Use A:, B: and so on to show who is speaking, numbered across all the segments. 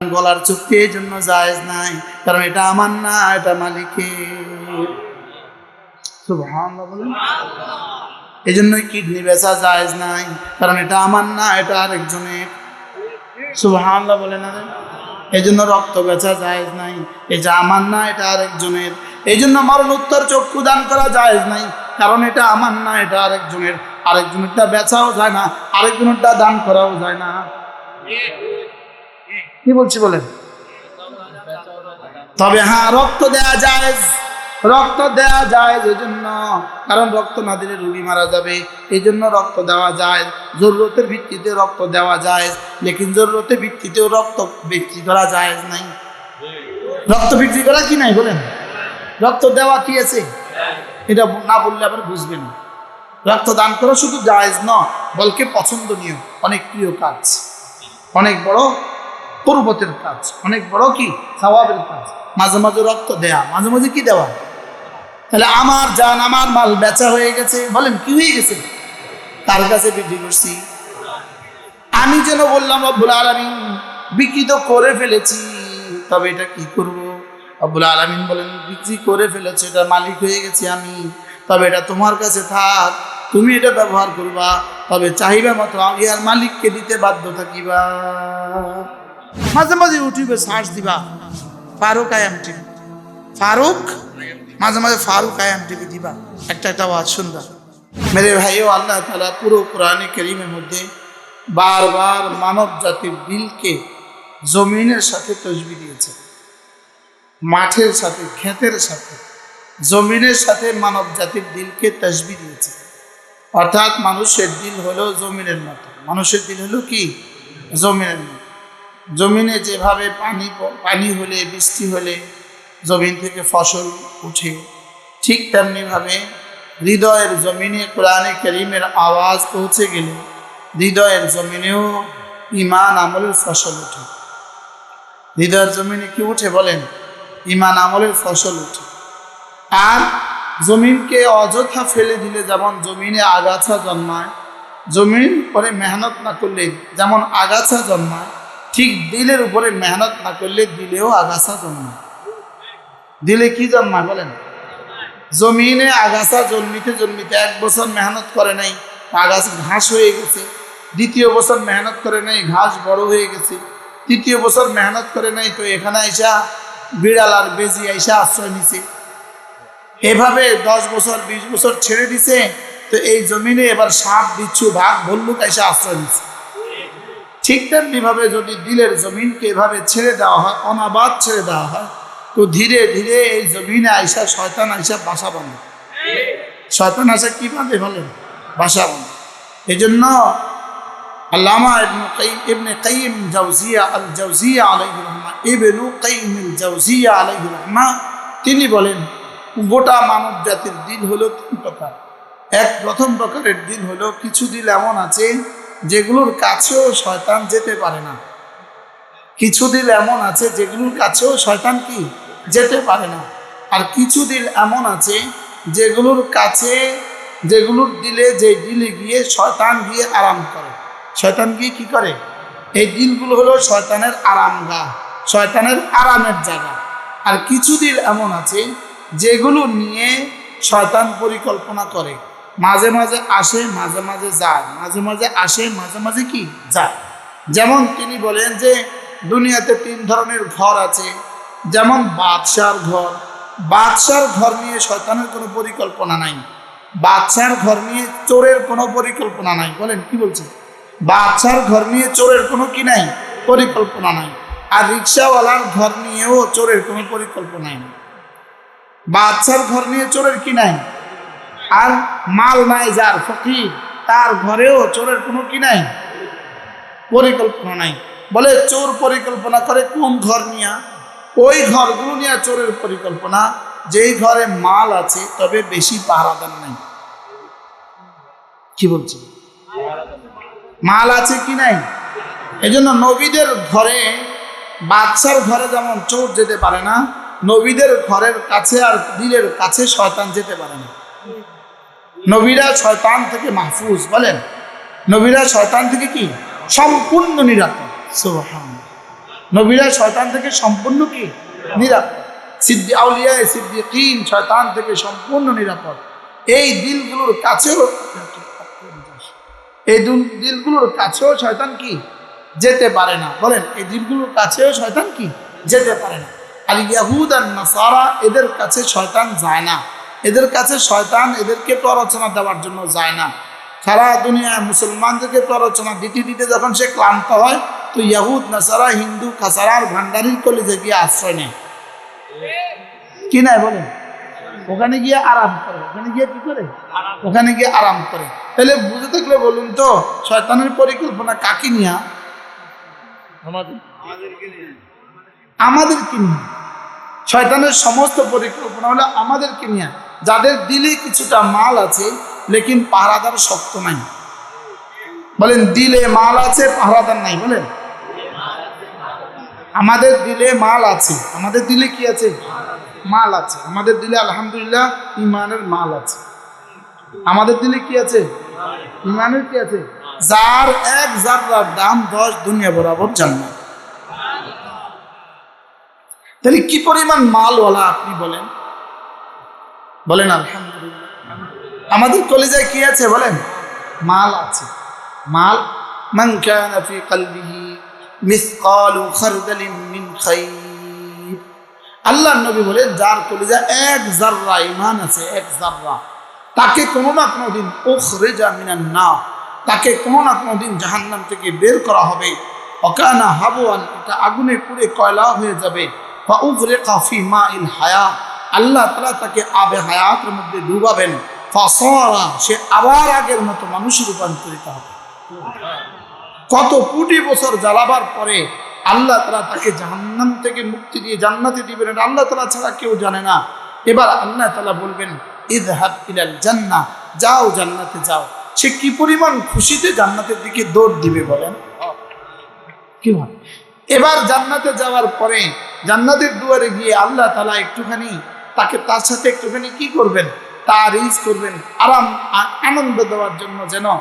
A: গলার চুক্তি এই জন্য জায়েজ নাই, কারণ এটা আমার না, এটা মালিকের। এই জন্যই কিডনি বেচা জায়েজ নাই, কারণ এটা আমার না, এটা আরেকজনের। সুবহানাল্লাহ বলেন না এই জন্য রক্ত বেচা জায়েজ নাই, এটা আমার না, এটা আরেকজনের। এই জন্য মরণ উত্তর চক্ষু দান করা জায়েজ নাই, কারণ এটা আমার না, এটা আরেকজনের। আরেকজনেরটা বেচাও যায় না, আরেকজনেরটা দান করাও যায় না। কি বলছি বলেন? তবে হ্যাঁ রক্ত দেয়া যায়, রক্ত দেয়া যায় এই জন্য কারণ রক্ত না দিলে রুগী মারা যাবে এই জন্য রক্ত দেওয়া যায়, জরুরতের ভিত্তিতে রক্ত দেওয়া যায়, লেকিন জরুরতের ভিত্তিতেও রক্ত বিক্রি করা যায় নাই। রক্ত বিক্রি করা কি নাই বলেন? রক্ত দেওয়া কি আছে? এটা না বললে আবার বুঝবেন। রক্ত দান করা শুধু জায়েজ নয়, বলকে পছন্দনীয়, অনেক প্রিয় কাজ। অনেক বড় পূর্বতের কাজ। অনেক বড় কি? স্বভাবের কাজ। মাঝে মাঝে রক্ত দেয়া, মাঝে মাঝে কি দেওয়া? তাহলে আমার জান, আমার মাল বেচা হয়ে গেছে। বলেন, কি হয়ে গেছে? তার কাছে বিক্রি করছি? আমি যেন বললাম, রব্বুল আলমিন বিক্রি তো করে ফেলেছি। তবে এটা কি করব? রব্বুল আলমিন বলেন, বিক্রি করে ফেলেছে এটা মালিক হয়ে গেছি আমি। তবে এটা তোমার কাছে থাক, তুমি এটা ব্যবহার করবা। তবে চাহিদা মতো আমি আর মালিককে দিতে বাধ্য থাকিবা। মাঝে মাঝে ইউটিউবে সার্চ দিবা, ফারুক আয়াম টিভি ফারুক, মাঝে মাঝে ফারুক আয়াম টিভি দিবা। একটা একটা আওয়াজ সুন্দর মেরে ভাইও, আল্লাহ তালা পুরো কোরআনে করিমের মধ্যে বারবার মানব জাতির দিলকে জমিনের সাথে তসবি দিয়েছে। মাঠের সাথে, ক্ষেতের সাথে, জমিনের সাথে মানব জাতির দিলকে তসবি দিয়েছে। অর্থাৎ মানুষের দিল হলো জমিনের মতো। মানুষের দিল হলো কি? জমিনের মতো। জমিনে যেভাবে পানি পানি হলে, বৃষ্টি হলে জমিন থেকে ফসল উঠে, ঠিক তেমনিভাবে হৃদয়ের জমিনে কোরআনে করিমের আওয়াজ পৌঁছে গেলে হৃদয়ের জমিনেও ইমান আমলের ফসল ওঠে হৃদয়ের জমিনে কি উঠে বলেন? ইমান আমলের ফসল উঠে। আর জমিনকে অযথা ফেলে দিলে যেমন জমিনে আগাছা জন্মায়, জমিন পরে মেহনত না করলে যেমন আগাছা জন্মায় ঠিক দিলের উপরে মেহনত না করলে দিলেও আগাছা জন্মায় দিলে কি জন্মায় বলেন? জমিনে আগাছা জন্মিতে জন্মিতে এক বছর মেহনত করে নাই, আগাছা ঘাস হয়ে গেছে। দ্বিতীয় বছর মেহনত করে নাই, ঘাস বড় হয়ে গেছে। তৃতীয় বছর মেহনত করে নাই, তো এখানে আইসা বিড়াল আর বেজি আইসা আশ্রয় নিছে। এভাবে দশ বছর, বিশ বছর ছেড়ে দিছে, তো এই জমিনে এবার সাপ দিচ্ছু ভাগ ভল্লুক এসে আশ্রয় নিচ্ছে ঠিক তেমনি ভাবে যদি দিলের জমিনকে এভাবে ছেড়ে দেওয়া হয়, অনাবাদ ছেড়ে দেওয়া হয়, তো ধীরে ধীরে এই জমিনে আইসা শয়তান আইসা বাসা বাঁধে। শয়তান আইসা কি বাঁধে বলেন? বাসা বাঁধে। এই জন্য কাইম, ইবনে কাইম তিনি বলেন, গোটা মানব জাতির দিন হলো তিন প্রকার। এক প্রথম প্রকারের দিন হলো, কিছু দিল এমন আছে যেগুলোর কাছেও শয়তান যেতে পারে না। কিছু দিল এমন আছে যেগুলোর কাছেও শয়তান কি? যেতে পারে না। আর কিছু দিল এমন আছে যেগুলোর কাছে, যেগুলোর দিলে যে দিলে গিয়ে শয়তান গিয়ে আরাম করে। শয়তান গিয়ে কি করে? এই দিলগুলো হলো শয়তানের আরামগা, শয়তানের আরামের জায়গা। আর কিছু দিল এমন আছে যেগুলো নিয়ে শয়তান পরিকল্পনা করে। মাঝে মাঝে আসে, মাঝে মাঝে যায়। মাঝে মাঝে আসে, মাঝে মাঝে কি? যায়। যেমন তিনি বলেন যে, দুনিয়াতে তিন ধরনের ঘর আছে। যেমন বাদশার ঘর। বাদশার ঘর নিয়ে শয়তানের কোনো পরিকল্পনা নাই। বাদশার ঘর নিয়ে চোরের কোনো পরিকল্পনা নাই। বলেন, কি বলছে? বাদশার ঘর নিয়ে চোরের কোনো কি নাই? পরিকল্পনা নাই। আর রিক্সাওয়ালার ঘর নিয়েও চোরের কোনো পরিকল্পনা নাই। বাচ্চার ঘর নিয়ে চোরের কি নাই? আর মাল নাই, যার ফকির, তার ঘরেও চোরের কোনো কি নাই? পরিকল্পনা নাই। বলে চোর পরিকল্পনা করে কোন ঘর নিয়ে? ওই ঘরগুলো নিয়ে চোরের পরিকল্পনা। যেই ঘরে মাল আছে, তবে বেশি পাহারাদার নাই। কি বলছি? মাল আছে কি নাই? এই জন্য নবীদের ঘরে বাচ্চার ঘরে যেমন চোর যেতে পারে না, নবীদের ঘরের কাছে আর দিলের কাছে শয়তান যেতে পারে না। নবীরা শয়তান থেকে মাহফুজ, বলেন। নবীরা শয়তান থেকে কি? সম্পূর্ণ নিরাপদ। নবীরা শয়তান থেকে সম্পূর্ণ কি? নিরাপদ। সিদ্ধি আউলিয়া সিদ্দিকিন শয়তান থেকে সম্পূর্ণ নিরাপদ। এই দিলগুলোর কাছেও এই দুল- দিলগুলোর কাছেও শয়তান কি? যেতে পারে না। বলেন, এই দিলগুলোর কাছেও শয়তান কি? যেতে পারে না। আল ইয়াহুদ আর নাসারা এদের কাছে শয়তান যায় না। এদের কাছে শয়তান এদেরকে প্ররোচনা দেওয়ার জন্য যায় না। সারা দুনিয়ায় মুসলমানদেরকে প্ররোচনা দিতে দিতে যখন সে ক্লান্ত হয় তো ইয়াহুদ নাসারা হিন্দু খাসারার ভান্ডারির কলেজে গিয়ে আশ্রয় নেয়। কি নাই বলেন? ওখানে গিয়ে আরাম করে। ওখানে গিয়ে কি করে? ওখানে গিয়ে আরাম করে। তাহলে বুঝে থাকলে বলুন তো শয়তানের পরিকল্পনা কাকে নিয়া? আমাদের। আমাদেরকে নিয়ে। শয়তানের সমস্ত পরিকল্পনা হলো আমাদেরকে নিয়ে। যাদের দিলে কিছুটা মাল আছে, লেকিন পাহারাদার শক্ত নাই। বলেন, দিলে মাল আছে, পাহারাদার নাই, বলেন। আমাদের দিলে মাল আছে, আমাদের দিলে কি আছে? মাল আছে। আমাদের দিলে আলহামদুলিল্লাহ ইমানের মাল আছে। আমাদের দিলে কি আছে? ইমানের কি আছে? যার এক জাররার দাম দশ দুনিয়া বরাবর জান্নাত। তাহলে কি পরিমাণ মালওয়ালা আপনি বলেন? বলেন আলহামদুলিল্লাহ আমাদের কলেজায় কি আছে বলেন? মাল আছে। মাল? মান কানা ফি কলবিহি মিসকালু খারদালিন মিন খাইর। আল্লাহ নবী বলে যার কলিজা এক জাররা ইমান আছে এক জাররা তাকে কোনো না কোনো দিন উখরিজা মিনান না তাকে কোনো না কোনো দিন জাহান্নাম থেকে বের করা হবে। অকানা হাবুয়ান এটা আগুনে পুড়ে কয়লা হয়ে যাবে। বা উগরে কাফি মা ইল হায়া। আল্লাহ তালা তাকে আবে হায়াতের মধ্যে ডুবাবেন। ফাসরা সে আবার আগের মতো মানুষে রূপান্তরিত হবে। কত কোটি বছর জ্বালাবার পরে আল্লাহ তালা তাকে জাহান্নাম থেকে মুক্তি দিয়ে জান্নাতে দিবেন আল্লাহ তালা ছাড়া কেউ জানে না। এবার আল্লাহ তালা বলবেন ইদহাব ইলাল জান্নাহ, যাও জান্নাতে যাও। সে কি পরিমাণ খুশিতে জান্নাতের দিকে দৌড় দিবে বলেন? কি এবার জান্নাতে যাওয়ার পরে জান্নাতের দুয়ারে গিয়ে আল্লাহ তালা একটুখানি তাকে তার সাথে একটুখানি কি করবেন? তার ইজ করবেন। আরাম আনন্দ দেওয়ার জন্য যেন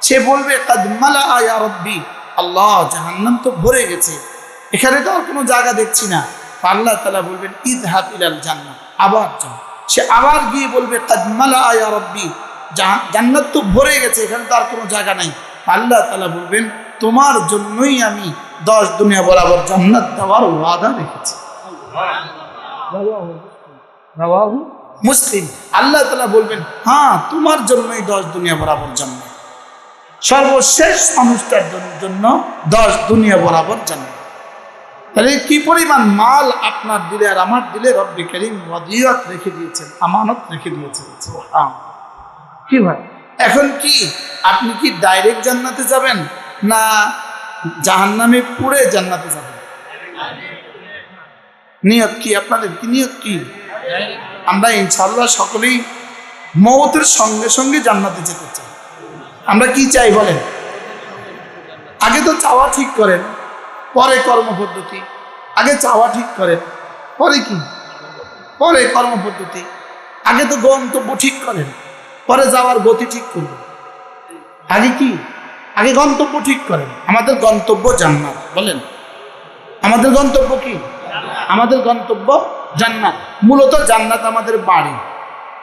A: সে বলবে কাদমালা আয়া রব্বি। আল্লাহ জাহান্নাম তো ভরে গেছে। এখানে তো আর কোনো জায়গা দেখছি না। আল্লাহ তালা বলবেন ঈদ হাত ইলাল জান্নাত আবার সে আবার গিয়ে বলবে কাদমালা আয়া রব্বি। জাহান- জান্নাত তো ভরে গেছে এখানে তো আর কোনো জায়গা নাই। আল্লাহ তালা বলবেন তোমার জন্যই আমি দশ দুনিয়া বরাবর জান্নাত দেওয়ার ওয়াদা রেখেছি। মুসলিম। আল্লাহ তালা বলবেন হ্যাঁ তোমার জন্যই দশ দুনিয়া বরাবর জন্ম সর্বশেষ মানুষটার জন- জন্য দশ দুনিয়া বরাবর জান্নাত। তাহলে কি পরিমাণ মাল আপনার দিলে আর আমার দিলে রব্বি করিম ওয়াদিয়াত রেখে দিয়েছেন, আমানত রেখে দিয়েছেন। কি ভাই? এখন কি আপনি কি ডাইরেক্ট জান্নাতে যাবেন না জাহান্নামে পুড়ে জান্নাতে যাবেন? নিয়ত কি আপনাদের? কি নিয়ত কি? আমরা ইনশাল্লাহ সকলেই মৌতের সঙ্গে সঙ্গে জান্নাতে যেতে চাই। আমরা কি চাই বলেন? আগে তো চাওয়া ঠিক করেন, পরে কর্মপদ্ধতি আগে চাওয়া ঠিক করেন, পরে কি? পরে কর্মপদ্ধতি আগে তো গন্তব্য ঠিক করেন, পরে যাওয়ার গতি ঠিক করবেন। আগে কি? আগে গন্তব্য ঠিক করেন। আমাদের গন্তব্য জান্নাত, বলেন। আমাদের গন্তব্য কি? আমাদের গন্তব্য জান্নাত। মূলত জান্নাত আমাদের বাড়ি,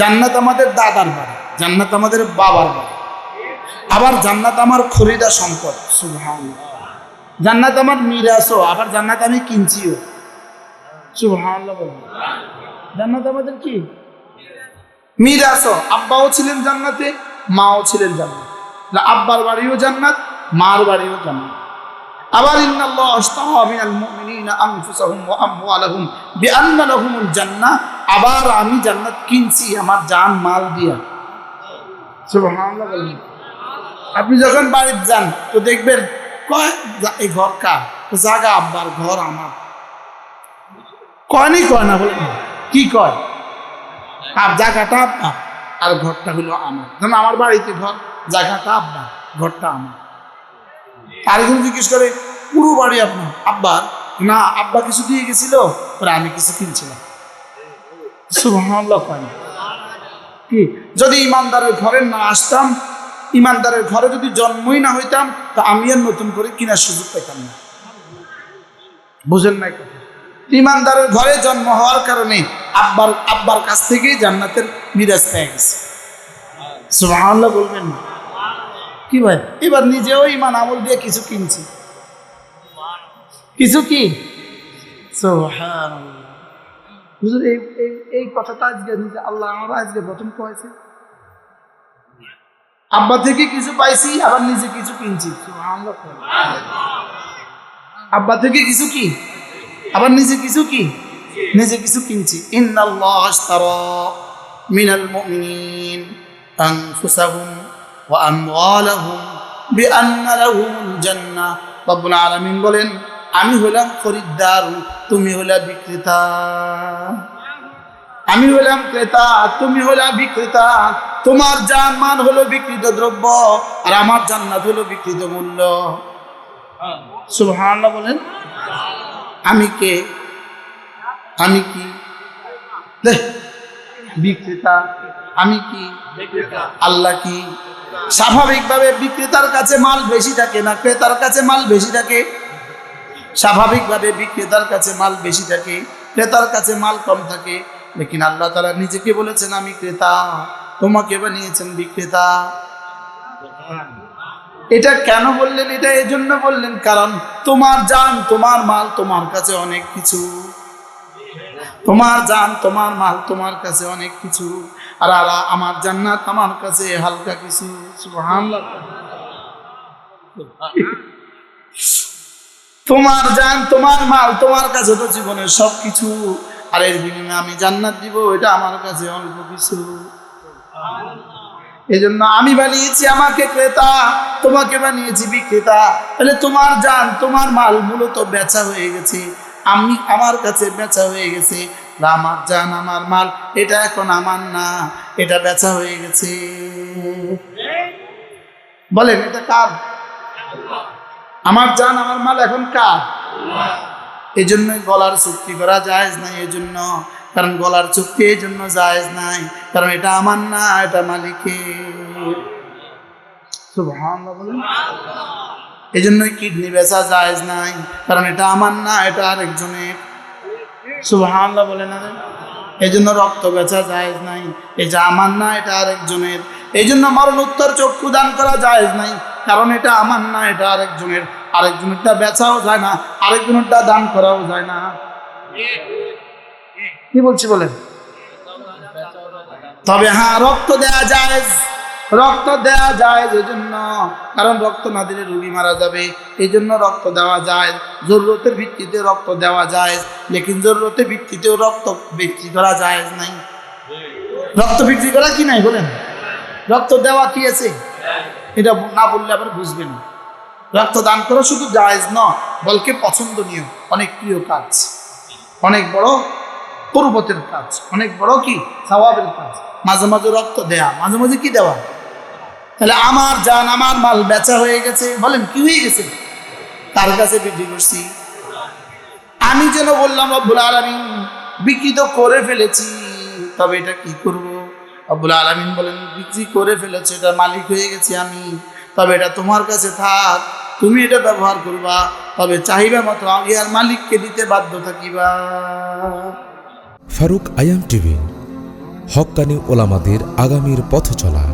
A: জান্নাত আমাদের দাদার বাড়ি, জান্নাত আমাদের বাবার বাড়ি। আবার জান্নাত আমার খরিদা সম্পদ সুবহান জান্নাত আমার মিরাসও আবার জান্নাত আমি কিনছিও। সুবহান জান্নাত আমাদের কি? মিরাসও আব্বাও ছিলেন জান্নাতে, মাও ছিলেন জান্নাত। আব্বার বাড়িও জান্নাত, মার বাড়িও জান্নাত। আবার আবার আমি জান্নাত কিনছি আমার জান, মাল দিয়া। আপনি যখন বাড়িতে যান, তো দেখবেন কয় এই ঘর কার? জাগা আব্বার ঘর আমার। কয়নি কয় না বলে কি কয়? আর জায়গাটা আপনার আর ঘরটা হলো আমার। ধরুন আমার বাড়িতে ঘর জায়গাটা আপনার ঘরটা আমার। আরেকজন জিজ্ঞেস করে, পুরো বাড়ি আপনার? আব্বার না, আব্বা কিছু দিয়ে গেছিল? পরে আমি কিছু কিনছিলাম। কি? যদি ইমানদারের ঘরে না আসতাম, ইমানদারের ঘরে যদি জন্মই না হইতাম, তা আমি আর নতুন করে কেনার সুযোগ পেতাম না। বুঝেন নাই কথা। ইমানদারের ঘরে জন্ম হওয়ার কারণে আব্বার আব্বার কাছ থেকেই জান্নাতের মিরাজ পেয়ে গেছে। সুবহানাল্লাহ বলবেন না। কি ভাই? এবার নিজেও ইমান আমল দিয়ে কিছু কিনছি। কিছু কি? হুজুর এই এই এই কথাটা আজকে নিজে আল্লাহ আমার আজকে প্রথম কয়েছে। আব্বা থেকে কিছু পাইছি আবার নিজে কিছু কিনছি। আব্বা থেকে কিছু কি? আবার নিজে কিছু কি? নিজে কিছু কিনছি। ইন্নাল্লাহ আশতারা মিনাল মুমিনিন আনফুসাহুম রব্বুল আলামিন বলেন আমি হলাম খরিদ্দার তুমি হলা বিক্রেতা। আমি হলাম ক্রেতা তুমি হলা বিক্রেতা। তোমার জান মান হলো বিকৃত দ্রব্য আর আমার জান্নাত হলো বিকৃত মূল্য। সুবহানাল্লাহ বলেন আমি কে? আমি কি? বিক্রেতা। আমি কি? আল্লাহ কি? স্বাভাবিকভাবে বিক্রেতার কাছে মাল বেশি থাকে না, ক্রেতার কাছে মাল বেশি থাকে? স্বাভাবিকভাবে বিক্রেতার কাছে মাল বেশি থাকে, ক্রেতার কাছে মাল কম থাকে। লেকিন আল্লাহ তালা নিজেকে বলেছেন, আমি ক্রেতা, তোমাকে বানিয়েছেন বিক্রেতা। এটা কেন বললেন? এটা এই জন্য বললেন, কারণ তোমার জান, তোমার মাল তোমার কাছে অনেক কিছু। তোমার জান, তোমার মাল তোমার কাছে অনেক কিছু। আর আলা, আমার জান্নাত আমার কাছে হালকা কিছু, সুবহানাল্লাহ। তোমার জান, তোমার মাল, তোমার কাছে তো জীবনের সব কিছু আর এর বিনিময়ে আমি জান্নাত দিব, এটা আমার কাছে অল্প কিছু। এই জন্য আমি বানিয়েছি আমাকে ক্রেতা, তোমাকে বানিয়েছি বিক্রেতা। তাহলে তোমার জান, তোমার মাল মূলত বেচা হয়ে গেছে। আমি আমার কাছে বেচা হয়ে গেছে। আমার জান, আমার মাল, এটা এখন আমার না, এটা বেচা হয়ে গেছে। বলেন, এটা কার? আমার জান, আমার মাল এখন কার? এই জন্যই গলার চুক্তি করা জায়েজ নাই এই জন্য কারণ গলার চুক্তি এই জন্য জায়েজ নাই, কারণ এটা আমার না, এটা মালিকের। এই জন্যই কিডনি বেচা জায়েজ নাই, কারণ এটা আমার না, এটা আরেকজনের। সুবহানাল্লাহ বলে না এই জন্য রক্ত বেচা জায়েজ নাই। এটা আমার না, এটা আরেকজনের। এই জন্য মরণোত্তর চক্ষু দান করা জায়েজ নাই। কারণ এটা আমার না, এটা আরেকজনের। আরেকজনেরটা বেচাও যায় না, আরেকজনেরটা দান করাও যায় না। কি বলছি বলেন? তবে হ্যাঁ রক্ত দেয়া যায় রক্ত দেয়া যায় জন্য কারণ রক্ত না দিলে রুগী মারা যাবে। এই জন্য রক্ত দেওয়া যায়। জরুরতের ভিত্তিতে রক্ত দেওয়া যায়। লেকিন জরুরতের ভিত্তিতেও রক্ত বিক্রি করা যায় নাই। রক্ত বিক্রি করা কি নাই বলেন? রক্ত দেওয়া কি আছে? এটা না বললে আবার বুঝবেন না। রক্ত দান করা শুধু জায়েজ ন, বলকে পছন্দনীয়, অনেক প্রিয় কাজ। অনেক বড় পূর্বতের কাজ। অনেক বড় কি? স্বভাবের কাজ। মাঝে মাঝে রক্ত দেয়া। মাঝে মাঝে কি দেওয়া? তাহলে আমার জান, আমার মাল বেচা হয়ে গেছে। বলেন, কি হয়ে গেছে? তার কাছে বিক্রি করছি? আমি যেন বললাম, রব্বুল আলমিন, বিক্রি তো করে ফেলেছি, তবে এটা কি করব? রব্বুল আলমিন বলেন, বিক্রি করে ফেলেছে এটা মালিক হয়ে গেছি আমি, তবে এটা তোমার কাছে থাক, তুমি এটা ব্যবহার করবা, তবে চাহিবা মতো আগে আর মালিককে দিতে বাধ্য থাকিবা।
B: ফারুক আয়াম টিভি হক্কানি ওলামাদের আগামীর পথ চলা